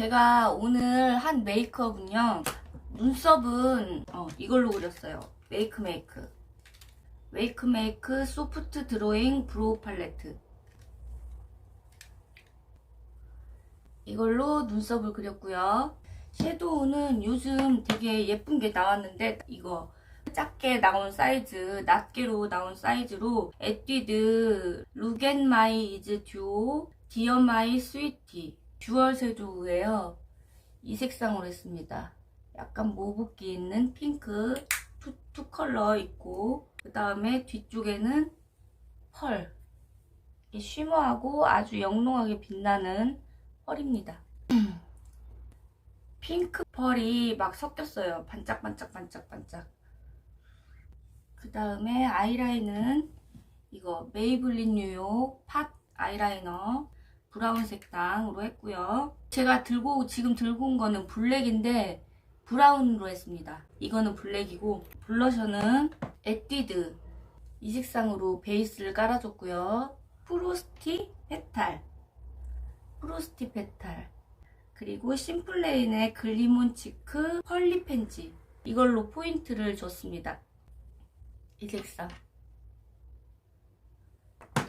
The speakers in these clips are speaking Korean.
제가 오늘 한 메이크업은요. 눈썹은 어, 이걸로 그렸어요. 메이크 메이크. 메이크 메이크 소프트 드로잉 브로우 팔레트. 이걸로 눈썹을 그렸고요. 섀도우는 요즘 되게 예쁜 게 나왔는데 이거 작게 나온 사이즈, 낱개로 나온 사이즈로 에뛰드 루겐마이 이즈 듀오 디어마이 스위티 듀얼 섀도우예요. 이 색상으로 했습니다. 약간 모브기 있는 핑크 투, 투 컬러 있고 그 다음에 뒤쪽에는 펄이 쉬머하고 아주 영롱하게 빛나는 펄입니다. 핑크 펄이 막 섞였어요. 반짝반짝 반짝반짝. 그 다음에 아이라인은 이거 메이블린 뉴욕 팟 아이라이너 브라운 색상으로 했고요. 제가 들고 지금 들고 온 거는 블랙인데 브라운으로 했습니다. 이거는 블랙이고 블러셔는 에뛰드 이 색상으로 베이스를 깔아줬고요. 프로스티 페탈 프로스티 페탈 그리고 심플레인의 글리몬 치크 펄리 펜지 이걸로 포인트를 줬습니다. 이 색상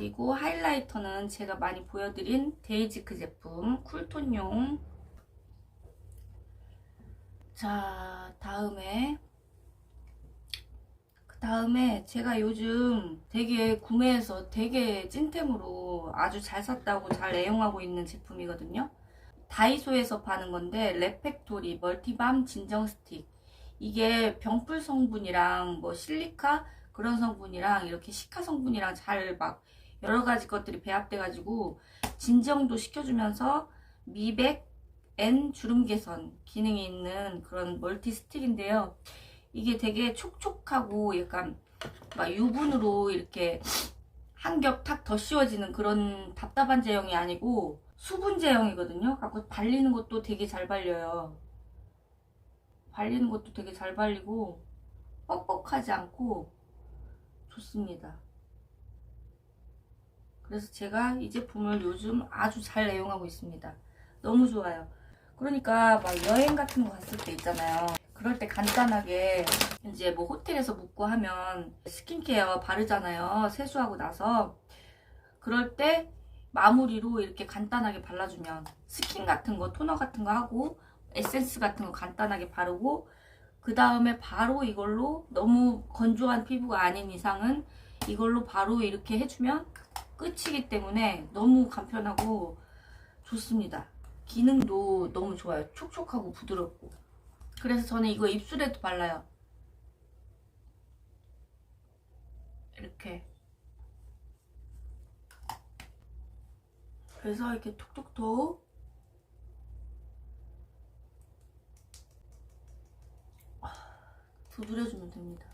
그리고 하이라이터는 제가 많이 보여드린 데이지크 제품 쿨톤용. 자 다음에 그 다음에 제가 요즘 되게 구매해서 되게 찐템으로 아주 잘 샀다고 잘 애용하고 있는 제품이거든요. 다이소에서 파는 건데 레팩토리 멀티밤 진정 스틱. 이게 병풀 성분이랑 뭐 실리카 그런 성분이랑 이렇게 시카 성분이랑 잘 막 여러 가지 것들이 배합돼 가지고 진정도 시켜주면서 미백 앤 주름 개선 기능이 있는 그런 멀티 스틱인데요. 이게 되게 촉촉하고 약간 막 유분으로 이렇게 한 겹 탁 더 씌워지는 그런 답답한 제형이 아니고 수분 제형이거든요. 갖고 발리는 것도 되게 잘 발려요. 발리는 것도 되게 잘 발리고 뻑뻑하지 않고 좋습니다. 그래서 제가 이 제품을 요즘 아주 잘 애용하고 있습니다. 너무 좋아요. 그러니까 막 여행 같은 거 갔을 때 있잖아요. 그럴 때 간단하게 이제 뭐 호텔에서 묵고 하면 스킨케어 바르잖아요. 세수하고 나서. 그럴 때 마무리로 이렇게 간단하게 발라주면 스킨 같은 거, 토너 같은 거 하고 에센스 같은 거 간단하게 바르고 그 다음에 바로 이걸로 너무 건조한 피부가 아닌 이상은 이걸로 바로 이렇게 해주면 끝이기 때문에 너무 간편하고 좋습니다. 기능도 너무 좋아요. 촉촉하고 부드럽고. 그래서 저는 이거 입술에도 발라요. 이렇게. 그래서 이렇게 톡톡톡 두드려주면 됩니다.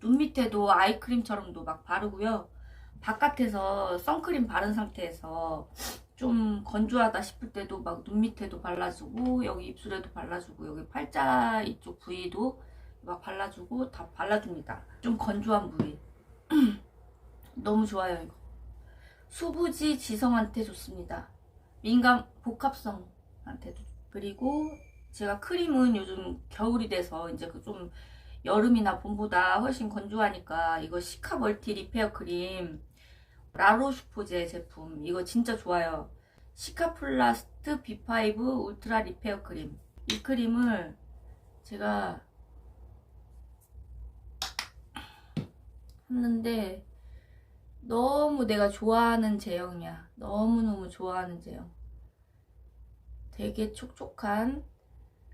눈 밑에도 아이크림처럼도 막 바르고요. 바깥에서 선크림 바른 상태에서 좀 건조하다 싶을 때도 막 눈 밑에도 발라주고 여기 입술에도 발라주고 여기 팔자 이쪽 부위도 막 발라주고 다 발라줍니다. 좀 건조한 부위. 너무 좋아요 이거. 수부지 지성한테 좋습니다. 민감 복합성한테도 그리고 제가 크림은 요즘 겨울이 돼서 이제 그 좀 여름이나 봄보다 훨씬 건조하니까 이거 시카 멀티 리페어 크림 라로슈포제 제품 이거 진짜 좋아요. 시카 플라스트 B5 울트라 리페어 크림 이 크림을 제가 했는데 너무 내가 좋아하는 제형이야. 너무너무 좋아하는 제형. 되게 촉촉한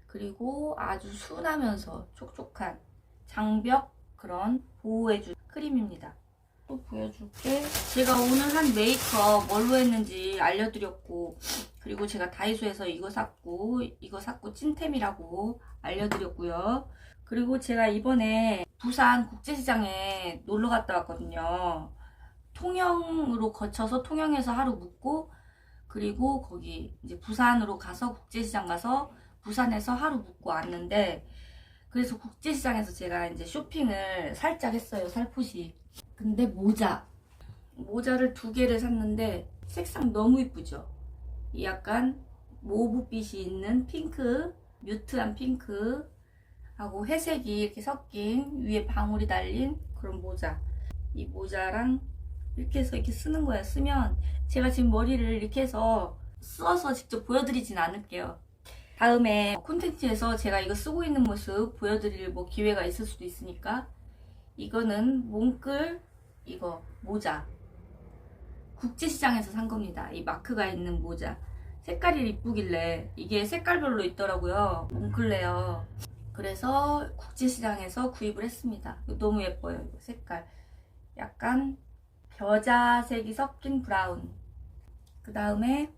그리고 아주 순하면서 촉촉한 장벽 그런 보호해준 크림입니다. 또 보여줄게. 제가 오늘 한 메이크업 뭘로 했는지 알려드렸고 그리고 제가 다이소에서 이거 샀고 이거 샀고 찐템이라고 알려드렸고요. 그리고 제가 이번에 부산 국제시장에 놀러 갔다 왔거든요. 통영으로 거쳐서 통영에서 하루 묵고 그리고 거기 이제 부산으로 가서 국제시장 가서 부산에서 하루 묵고 왔는데 그래서 국제시장에서 제가 이제 쇼핑을 살짝 했어요 살포시 근데 모자 모자를 두 개를 샀는데 색상 너무 이쁘죠 이 약간 모브빛이 있는 핑크, 뮤트한 핑크 하고 회색이 이렇게 섞인 위에 방울이 달린 그런 모자. 이 모자랑 이렇게 해서 이렇게 쓰는 거야. 쓰면 제가 지금 머리를 이렇게 해서 써서 직접 보여드리진 않을게요. 다음에 콘텐츠에서 제가 이거 쓰고 있는 모습 보여드릴 뭐 기회가 있을 수도 있으니까 이거는 몽클 이거 모자 국제시장에서 산 겁니다. 이 마크가 있는 모자 색깔이 이쁘길래 이게 색깔별로 있더라고요. 몽클레어 그래서 국제시장에서 구입을 했습니다. 너무 예뻐요. 이거 색깔 약간 겨자색이 섞인 브라운 그 다음에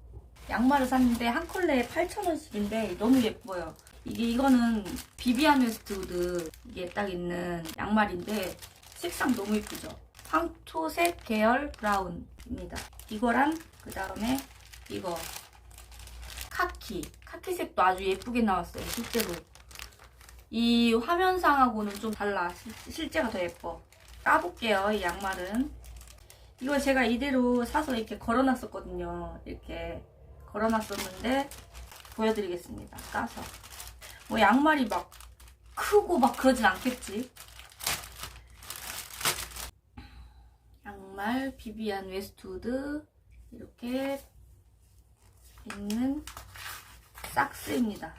양말을 샀는데 한 컬레에 8,000원씩인데 너무 예뻐요. 이게 이거는 비비안 웨스트우드 이게 딱 있는 양말인데 색상 너무 예쁘죠. 황토색 계열 브라운입니다. 이거랑 그 다음에 이거 카키 카키색도 아주 예쁘게 나왔어요. 실제로 이 화면상하고는 좀 달라. 실- 실제가 더 예뻐. 까볼게요. 이 양말은 이거 제가 이대로 사서 이렇게 걸어놨었거든요. 이렇게 걸어놨었는데 보여드리겠습니다. 까서 뭐 양말이 막 크고 막 그러진 않겠지. 양말 비비안 웨스트우드 이렇게 있는 삭스입니다.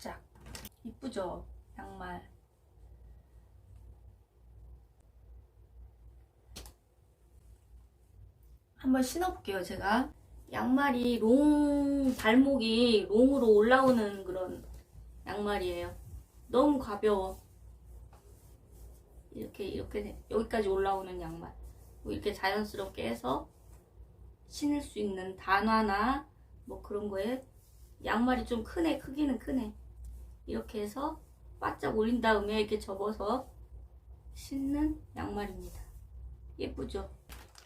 자, 이쁘죠? 양말. 한번 신어볼게요, 제가. 양말이 롱, 발목이 롱으로 올라오는 그런 양말이에요. 너무 가벼워. 이렇게, 이렇게, 여기까지 올라오는 양말. 뭐 이렇게 자연스럽게 해서 신을 수 있는 단화나 뭐 그런 거에 양말이 좀 크네, 크기는 크네. 이렇게 해서 바짝 올린 다음에 이렇게 접어서 신는 양말입니다. 예쁘죠?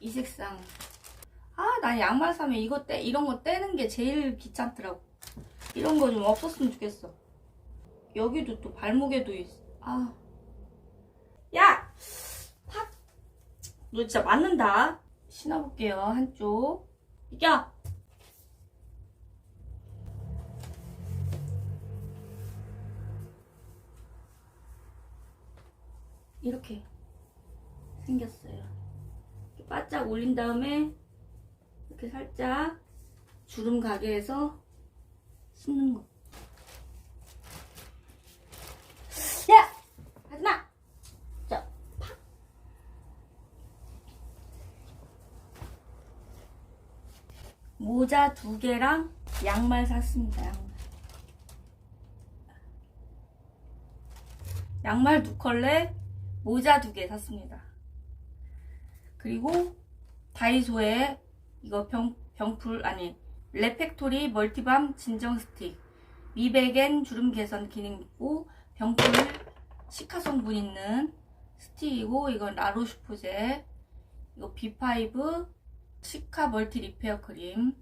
이 색상. 아, 나 양말 사면 이거 떼, 이런 거 떼는 게 제일 귀찮더라고. 이런 거 좀 없었으면 좋겠어. 여기도 또 발목에도 있어. 아. 야! 팍! 너 진짜 맞는다. 신어볼게요, 한쪽. 이겨! 이렇게 생겼어요. 이렇게 바짝 올린 다음에 이렇게 살짝 주름 가게 해서 씹는 거. 야! 하지마! 자, 팍! 모자 두 개랑 양말 샀습니다, 양말. 양말 두 컬레, 모자 두 개 샀습니다. 그리고 다이소에 이거 병, 병풀 아니 레팩토리 멀티밤 진정 스틱 미백엔 주름 개선 기능 있고 병풀 시카 성분 있는 스틱이고 이건 라로슈포제 이거 B5 시카 멀티 리페어 크림.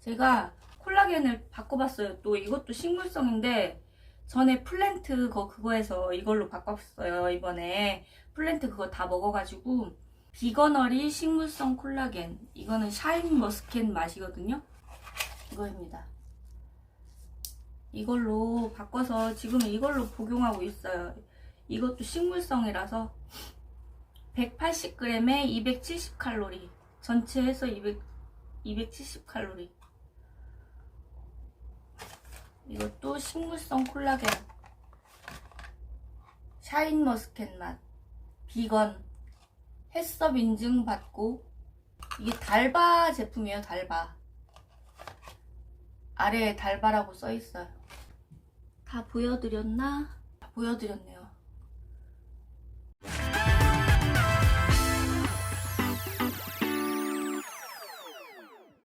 제가 콜라겐을 바꿔봤어요. 또 이것도 식물성인데 전에 플랜트 거 그거에서 이걸로 바꿨어요 이번에. 플랜트 그거 다 먹어가지고 비거너리 식물성 콜라겐. 이거는 샤인 머스켓 맛이거든요. 이거입니다. 이걸로 바꿔서 지금 이걸로 복용하고 있어요. 이것도 식물성이라서 180g에 270칼로리 전체 해서 200, 270 칼로리. 이것도 식물성 콜라겐. 샤인 머스켓 맛. 비건. 햇섭 인증 받고. 이게 달바 제품이에요 달바. 아래에 달바라고 써 있어요. 다 보여드렸나? 다 보여드렸네요